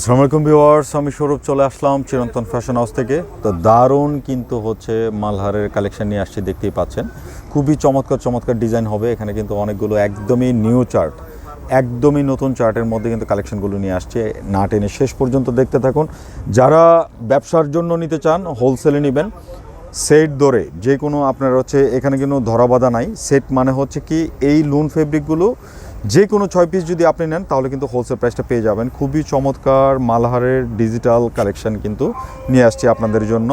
আসসালামাইকুম ভিওয়ার্স আমি সৌরভ চলে আসলাম চিরন্তন ফ্যাশন হাউস থেকে। তো দারুণ কিন্তু হচ্ছে মালহারের কালেকশন নিয়ে আসছি, দেখতেই পাচ্ছেন। খুবই চমৎকার চমৎকার ডিজাইন হবে। এখানে কিন্তু অনেকগুলো একদমই নিউ চার্ট, একদমই নতুন চার্টের মধ্যে কিন্তু কালেকশনগুলো নিয়ে আসছে। না টেনে শেষ পর্যন্ত দেখতে থাকুন। যারা ব্যবসার জন্য নিতে চান হোলসেলে নেবেন। সেট ধরে যে কোনো আপনার হচ্ছে, এখানে কিন্তু ধরাবাধা নাই। সেট মানে হচ্ছে কি, এই লুন ফেব্রিকগুলো যে কোনো ছয় পিস যদি আপনি নেন, তাহলে কিন্তু হোলসেল প্রাইসটা পেয়ে যাবেন। খুবই চমৎকার মালহারের ডিজিটাল কালেকশন কিন্তু নিয়ে আসছি আপনাদের জন্য।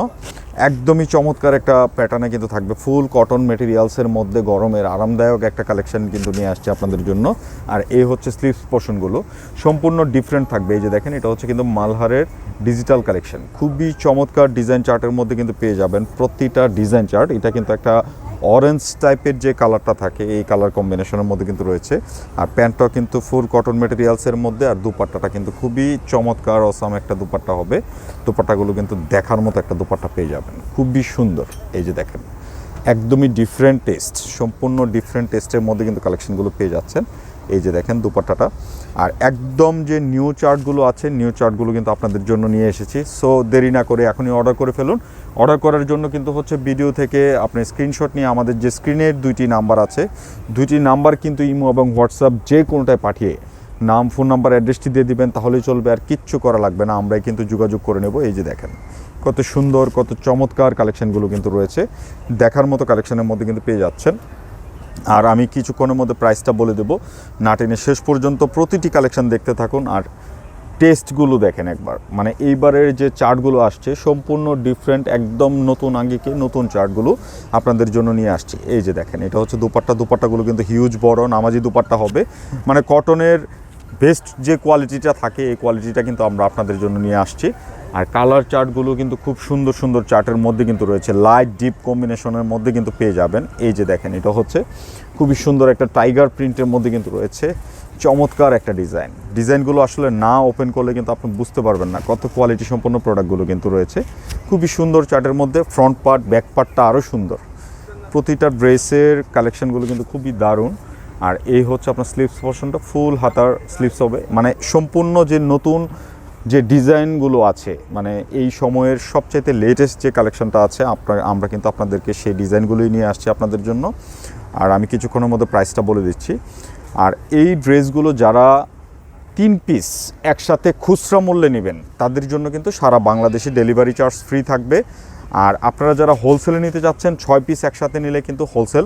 একদমই চমৎকার একটা প্যাটার্নে কিন্তু থাকবে। ফুল কটন মেটেরিয়ালসের মধ্যে গরমের আরামদায়ক একটা কালেকশন কিন্তু নিয়ে আসছে আপনাদের জন্য। আর এই হচ্ছে স্লিভস পোর্শনগুলো সম্পূর্ণ ডিফারেন্ট থাকবে। এই যে দেখেন, এটা হচ্ছে কিন্তু মালহারের ডিজিটাল কালেকশন খুবই চমৎকার ডিজাইন চার্টের মধ্যে কিন্তু পেয়ে যাবেন প্রতিটা ডিজাইন চার্ট এটা কিন্তু একটা অরেঞ্জ টাইপের যে কালারটা থাকে, এই কালার কম্বিনেশনের মধ্যে কিন্তু রয়েছে। আর প্যান্টটাও কিন্তু ফুল কটন মেটেরিয়ালসের মধ্যে, আর দুপাট্টাটা কিন্তু খুবই চমৎকার অসম একটা দুপাট্টা হবে। দুপাট্টাগুলো কিন্তু দেখার মতো একটা দুপাট্টা পেয়ে যাবেন। খুবই সুন্দর, এই যে দেখেন। একদমই ডিফারেন্ট টেস্ট সম্পূর্ণ ডিফারেন্ট টেস্টের মধ্যে কিন্তু কালেকশনগুলো পেয়ে যাচ্ছেন। এই যে দেখেন দুপাট্টাটা। আর একদম যে নিউ চার্টগুলো আছে নিউ চার্টগুলো কিন্তু আপনাদের জন্য নিয়ে এসেছি। সো দেরি না করে এখনই অর্ডার করে ফেলুন। অর্ডার করার জন্য কিন্তু হচ্ছে ভিডিও থেকে আপনি স্ক্রিনশট নিয়ে আমাদের যে স্ক্রিনের দুইটি নাম্বার আছে, দুইটি নাম্বার কিন্তু ইমো এবং হোয়াটসঅ্যাপ যে কোনোটায় পাঠিয়ে নাম ফোন নাম্বার অ্যাড্রেসটি দিয়ে দিবেন, তাহলেই চলবে। আর কিচ্ছু করা লাগবে না, আমরাই কিন্তু যোগাযোগ করে নেব। এই যে দেখেন, কত সুন্দর, কত চমৎকার কালেকশনগুলো কিন্তু রয়েছে। দেখার মতো কালেকশনের মধ্যে কিন্তু পেয়ে যাচ্ছেন। আর আমি কিছুক্ষণের মধ্যে প্রাইসটা বলে দেবো। না টেনে শেষ পর্যন্ত প্রতিটি কালেকশন দেখতে থাকুন আর টেস্টগুলো দেখেন একবার। মানে এইবারের যে চার্টগুলো আসছে, সম্পূর্ণ ডিফারেন্ট একদম নতুন আঙ্গিকে নতুন চার্টগুলো আপনাদের জন্য নিয়ে আসছি। এই যে দেখেন, এটা হচ্ছে দুপাট্টা। দুপাট্টাগুলো কিন্তু হিউজ বড়, নামাজি দুপাট্টা হবে। মানে কটনের বেস্ট যে কোয়ালিটিটা থাকে, এই কোয়ালিটিটা কিন্তু আমরা আপনাদের জন্য নিয়ে আসছি। আর কালার চার্টগুলো কিন্তু খুব সুন্দর সুন্দর চার্টের মধ্যে কিন্তু রয়েছে। লাইট ডিপ কম্বিনেশনের মধ্যে কিন্তু পেয়ে যাবেন। এই যে দেখেন, এটা হচ্ছে খুবই সুন্দর একটা টাইগার প্রিন্টের মধ্যে কিন্তু রয়েছে। চমৎকার একটা ডিজাইন ডিজাইনগুলো আসলে না ওপেন করলে কিন্তু আপনি বুঝতে পারবেন না কত কোয়ালিটি সম্পন্ন প্রোডাক্টগুলো কিন্তু রয়েছে। খুবই সুন্দর চার্টের মধ্যে ফ্রন্ট পার্ট ব্যাক পার্টটা আরও সুন্দর। প্রতিটা ড্রেসের কালেকশানগুলো কিন্তু খুবই দারুণ। আর এই হচ্ছে আপনার স্লিভস পোর্শনটা ফুল হাতার স্লিভস হবে। মানে সম্পূর্ণ যে নতুন যে ডিজাইনগুলো আছে মানে এই সময়ের সবচাইতে লেটেস্ট যে কালেকশনটা আছে, আপনার, আমরা কিন্তু আপনাদেরকে সেই ডিজাইনগুলোই নিয়ে আসছি আপনাদের জন্য। আর আমি কিছুক্ষণের মধ্যে প্রাইসটা বলে দিচ্ছি। আর এই ড্রেসগুলো যারা তিন পিস একসাথে খুচরা মূল্যে নেবেন, তাদের জন্য কিন্তু সারা বাংলাদেশে ডেলিভারি চার্জ ফ্রি থাকবে। আর আপনারা যারা হোলসেলে নিতে চাচ্ছেন, ছয় পিস একসাথে নিলে কিন্তু হোলসেল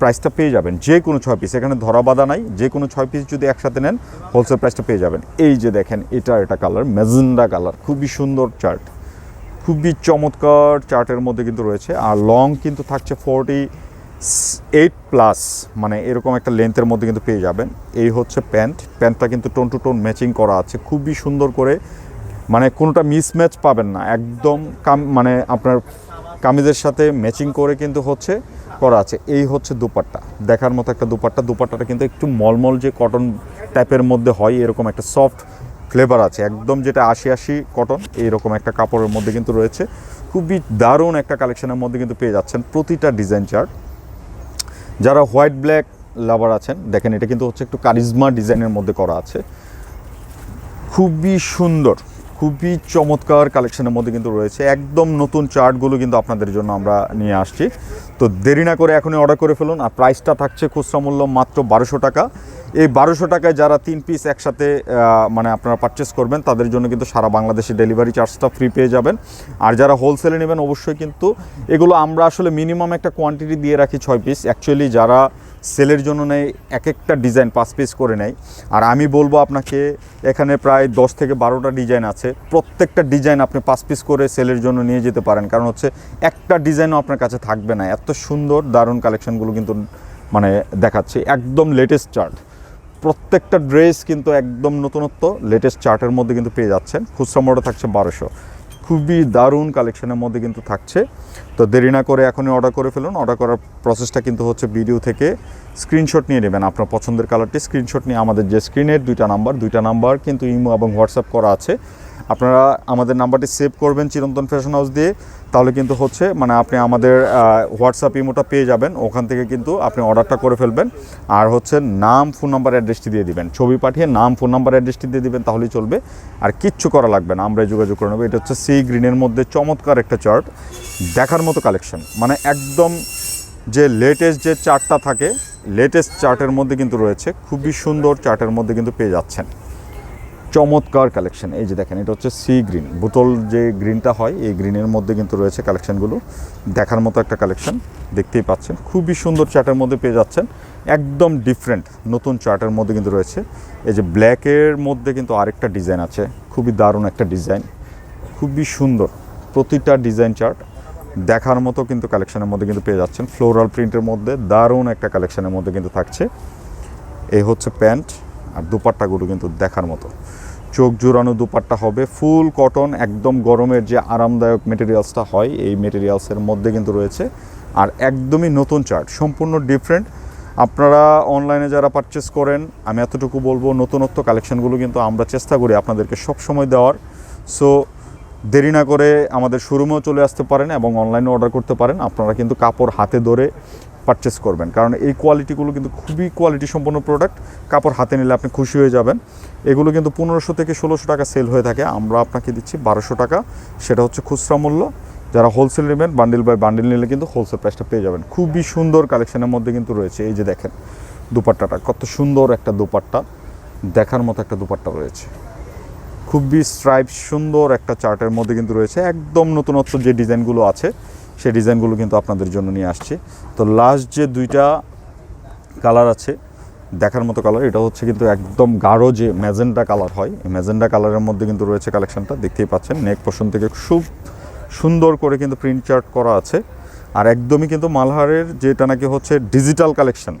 প্রাইসটা পেয়ে যাবেন, যে কোনো ছয় পিস এখানে ধরা বাঁধা নাই, যে কোনো ছয় পিস যদি একসাথে নেন হোলসেল প্রাইসটা পেয়ে যাবেন। এই যে দেখেন, এটা এটা কালার মেজেন্ডা কালার খুবই সুন্দর চার্ট খুবই চমৎকার চার্টের মধ্যে কিন্তু রয়েছে, আর লং কিন্তু থাকছে ফোরটি এইট প্লাস মানে এরকম একটা লেন্থের মধ্যে কিন্তু পেয়ে যাবেন। এই হচ্ছে প্যান্ট প্যান্টটা কিন্তু টোন টু টোন ম্যাচিং করা আছে, খুবই সুন্দর করে মানে কোনোটা মিসম্যাচ পাবেন না, একদম কাম মানে আপনার কামিজের সাথে ম্যাচিং করে কিন্তু হচ্ছে। করা আছে। এই হচ্ছে দুপাট্টা। দেখার মতো একটা দুপাট্টা। দুপাট্টাটা কিন্তু একটু মলমল যে কটন টাইপের মধ্যে হয়, এরকম একটা সফট ফ্লেভার আছে। একদম যেটা আশি আশি কটন এইরকম একটা কাপড়ের মধ্যে কিন্তু রয়েছে। খুবই দারুণ একটা কালেকশনের মধ্যে কিন্তু পেয়ে যাচ্ছেন প্রতিটা ডিজাইন চার্ট যারা হোয়াইট ব্ল্যাক লাভার আছেন, দেখেন এটা কিন্তু হচ্ছে একটু কারিজমা ডিজাইনের মধ্যে করা আছে। খুবই সুন্দর। খুবই চমৎকার কালেকশনের মধ্যে কিন্তু রয়েছে। একদম নতুন চার্টগুলো কিন্তু আপনাদের জন্য আমরা নিয়ে আসছি। তো দেরি না করে এখনই অর্ডার করে ফেলুন। আর প্রাইসটা থাকছে খুচরা মূল্য মাত্র বারোশো টাকা। এই বারোশো টাকায় যারা তিন পিস একসাথে মানে আপনারা পারচেস করবেন, তাদের জন্য কিন্তু সারা বাংলাদেশে ডেলিভারি চার্জটা ফ্রি পেয়ে যাবেন। আর যারা হোলসেলে নেবেন, অবশ্যই কিন্তু এগুলো আমরা আসলে মিনিমাম একটা কোয়ান্টিটি দিয়ে রাখি ছয় পিস অ্যাকচুয়ালি যারা সেলের জন্য নেয় এক একটা ডিজাইন পাঁচ পিস করে নেয় আর আমি বলব আপনাকে, এখানে প্রায় দশ থেকে বারোটা ডিজাইন আছে। প্রত্যেকটা ডিজাইন আপনি পাঁচ পিস করে সেলের জন্য নিয়ে যেতে পারেন। কারণ হচ্ছে, একটা ডিজাইনও আপনার কাছে থাকবে না। এত সুন্দর, দারুণ কালেকশনগুলো কিন্তু মানে দেখাচ্ছে। একদম লেটেস্ট চার্ট প্রত্যেকটা ড্রেস কিন্তু একদম নতুনত্ব লেটেস্ট চার্টের মধ্যে কিন্তু পেয়ে যাচ্ছেন। খুচরা মোড়ে থাকছে বারোশো। খুবই দারুণ কালেকশনের মধ্যে কিন্তু থাকছে। তো দেরি না করে এখনই অর্ডার করে ফেলুন। অর্ডার করার প্রসেসটা কিন্তু হচ্ছে ভিডিও থেকে স্ক্রিনশট নিয়ে নেবেন। আপনার পছন্দের কালারটি স্ক্রিনশট নিয়ে আমাদের যে স্ক্রিনের দুইটা নাম্বার দুইটা নাম্বার কিন্তু ইমো এবং হোয়াটসঅ্যাপ করা আছে। আপনারা আমাদের নাম্বারটি সেভ করবেন চিরন্তন ফ্যাশন হাউস দিয়ে। তাহলে কিন্তু হচ্ছে মানে আপনি আমাদের হোয়াটসঅ্যাপ ইমোটা পেয়ে যাবেন, ওখান থেকে কিন্তু আপনি অর্ডারটা করে ফেলবেন। আর হচ্ছে নাম, ফোন নাম্বার, অ্যাড্রেসটি দিয়ে দিবেন। ছবি পাঠিয়ে নাম, ফোন নাম্বার, অ্যাড্রেসটি দিয়ে দিবেন, তাহলেই চলবে। আর কিচ্ছু করা লাগবে না, আমরাই যোগাযোগ করে নেব। এটা হচ্ছে সি গ্রিনের মধ্যে চমৎকার একটা চার্ট। দেখার মতো কালেকশন। মানে একদম যে লেটেস্ট যে চার্টটা থাকে লেটেস্ট চার্টের মধ্যে কিন্তু রয়েছে। খুবই সুন্দর চার্টের মধ্যে কিন্তু পেয়ে যাচ্ছেন। চমৎকার কালেকশন এই যে দেখেন, এটা হচ্ছে সি গ্রিন বোতল যে গ্রিনটা হয়, এই গ্রিনের মধ্যে কিন্তু রয়েছে কালেকশনগুলো দেখার মতো একটা কালেকশন দেখতেই পাচ্ছেন। খুবই সুন্দর চার্টের মধ্যে পেয়ে যাচ্ছেন। একদম ডিফারেন্ট নতুন চার্টের মধ্যে কিন্তু রয়েছে। এই যে ব্ল্যাকের মধ্যে কিন্তু আরেকটা ডিজাইন আছে। খুবই দারুণ একটা ডিজাইন খুবই সুন্দর প্রতিটা ডিজাইন চার্ট দেখার মতো কিন্তু কালেকশনের মধ্যে কিন্তু পেয়ে যাচ্ছেন। ফ্লোরাল প্রিন্টের মধ্যে দারুণ একটা কালেকশনের মধ্যে কিন্তু থাকছে। এই হচ্ছে প্যান্ট। আর দুপাট্টাগুলো কিন্তু দেখার মতো। চোখ জোড়ানো দুপাট্টা হবে, ফুল কটন, একদম গরমের যে আরামদায়ক মেটেরিয়ালসটা হয়, এই মেটেরিয়ালসের মধ্যে কিন্তু রয়েছে। আর একদমই নতুন চার্ট সম্পূর্ণ ডিফারেন্ট আপনারা অনলাইনে যারা পারচেস করেন, আমি এতটুকু বলব, নতুনত্ব কালেকশনগুলো কিন্তু আমরা চেষ্টা করি আপনাদেরকে সব সময় দেওয়ার। সো দেরি না করে আমাদের শোরুমেও চলে আসতে পারেন এবং অনলাইনে অর্ডার করতে পারেন। আপনারা কিন্তু কাপড় হাতে ধরে পারচেস করবেন। কারণ এই কোয়ালিটিগুলো কিন্তু খুবই কোয়ালিটি সম্পন্ন প্রোডাক্ট কাপড় হাতে নিলে আপনি খুশি হয়ে যাবেন। এগুলো কিন্তু পনেরোশো থেকে ষোলোশো টাকা সেল হয়ে থাকে। আমরা আপনাকে দিচ্ছি বারোশো টাকা। সেটা হচ্ছে খুচরা মূল্য। যারা হোলসেল নেবেন বান্ডিল বাই বান্ডিল নিলে কিন্তু হোলসেল প্রাইসটা পেয়ে যাবেন। খুবই সুন্দর কালেকশনের মধ্যে কিন্তু রয়েছে। এই যে দেখেন দুপাট্টাটা, কত সুন্দর একটা দুপাট্টা। দেখার মতো একটা দুপাট্টা রয়েছে। খুবই স্ট্রাইপ সুন্দর একটা চার্টের মধ্যে কিন্তু রয়েছে। একদম নতুনত্ব যে ডিজাইনগুলো আছে সেই ডিজাইনগুলো কিন্তু আপনাদের জন্য নিয়ে আসছি। তো লাস্ট যে দুইটা কালার আছে, দেখার মতো কালার এটা হচ্ছে কিন্তু একদম গাঢ় যে ম্যাজেন্ডা কালার হয়, এই ম্যাজেন্ডা কালারের মধ্যে কিন্তু রয়েছে কালেকশনটা দেখতেই পাচ্ছেন। নেক পোর্শন থেকে খুব সুন্দর করে কিন্তু প্রিন্ট চার্ট করা আছে। আর একদমই কিন্তু মালহারের যেটা নাকি হচ্ছে ডিজিটাল কালেকশন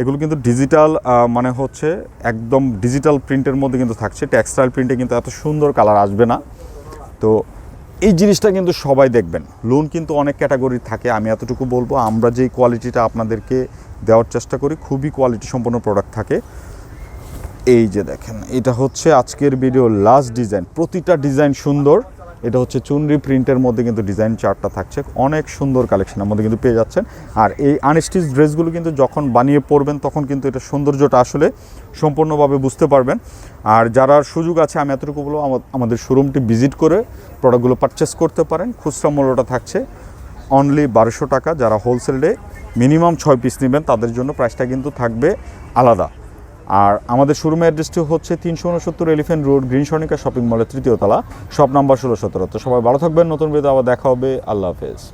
এগুলো কিন্তু ডিজিটাল মানে হচ্ছে একদম ডিজিটাল প্রিন্টের মধ্যে কিন্তু থাকছে। টেক্সটাইল প্রিন্টে কিন্তু এত সুন্দর কালার আসবে না। তো এই জিনিসটা কিন্তু সবাই দেখবেন। লোন কিন্তু অনেক ক্যাটাগরি থাকে, আমি এতটুকু বলব। আমরা যেই কোয়ালিটিটা আপনাদেরকে দেওয়ার চেষ্টা করি, খুবই কোয়ালিটি সম্পন্ন প্রোডাক্ট থাকে। এই যে দেখেন, এটা হচ্ছে আজকের ভিডিও লাস্ট ডিজাইন প্রতিটা ডিজাইন সুন্দর। এটা হচ্ছে চুনরি প্রিন্টের মধ্যে কিন্তু ডিজাইন চার্টটা থাকছে। অনেক সুন্দর কালেকশনের মধ্যে কিন্তু পেয়ে যাচ্ছেন। আর এই আনস্টিচ ড্রেসগুলো কিন্তু যখন বানিয়ে পরবেন, তখন কিন্তু এটা সৌন্দর্যটা আসলে সম্পূর্ণভাবে বুঝতে পারবেন। আর যারা সুযোগ আছে, আমি এতটুকু বলব, আমা- আমাদের শোরুমটি ভিজিট করে প্রোডাক্টগুলো পারচেস করতে পারেন। খুচরা মূল্যটা থাকছে অনলি বারোশো টাকা। যারা হোলসেলে মিনিমাম ছয় পিস নেবেন, তাদের জন্য প্রাইসটা কিন্তু থাকবে আলাদা। আর আমাদের শোরুমের অ্যাড্রেসটি হচ্ছে তিনশো উনসত্তর elephant road green Sonika shopping মলের তৃতীয় তলা। শপ নাম্বার ষোলো সতেরো। তো সবাই ভালো থাকবেন, নতুন ভিডিও আবার দেখা হবে। আল্লাহ হাফেজ।